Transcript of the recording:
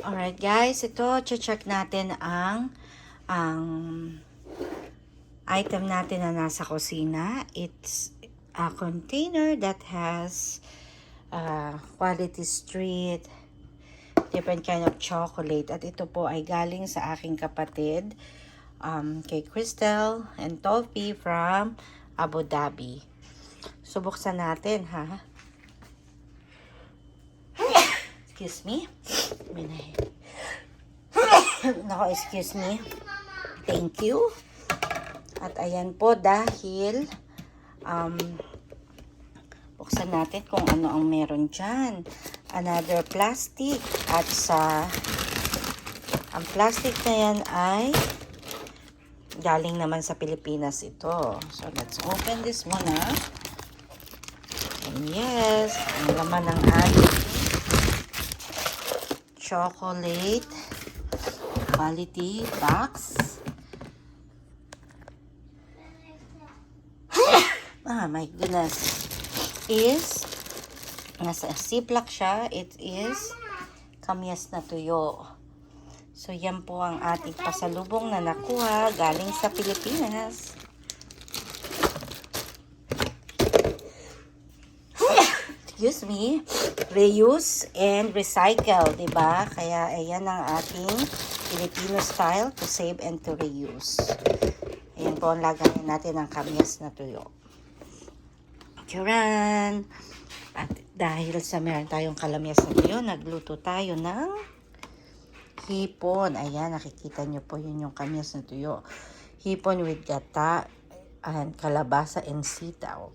Alright guys, ito check natin ang ang item natin na nasa kusina. It's a container that has uh, quality street, different kind of chocolate. At ito po ay galing sa aking kapatid, um, kay Crystal and Toffee from Abu Dhabi. Subuksan natin ha. Excuse me. Nako, excuse me. Thank you. At ayan po dahil um, buksan natin kung ano ang meron dyan. Another plastic. At sa ang plastic na yan ay galing naman sa Pilipinas ito. So, let's open this one, ha? And yes, ang laman ng ating chocolate quality box. ah, my goodness. Is, nasa ziplock siya. It is kamyas na tuyo. So, yan po ang ating pasalubong na nakuha galing sa Pilipinas. Excuse me. Reuse and recycle, 'di ba? Kaya ayan ang ating Filipino style to save and to reuse. Ayan po ang lagayan natin ng kamyas na tuyo. Charan! At dahil sa meron tayong kalamyas na tuyo, nagluto tayo ng hipon. Ayan, nakikita nyo po yun yung kamyas na tuyo. Hipon with gata and kalabasa and sitaw.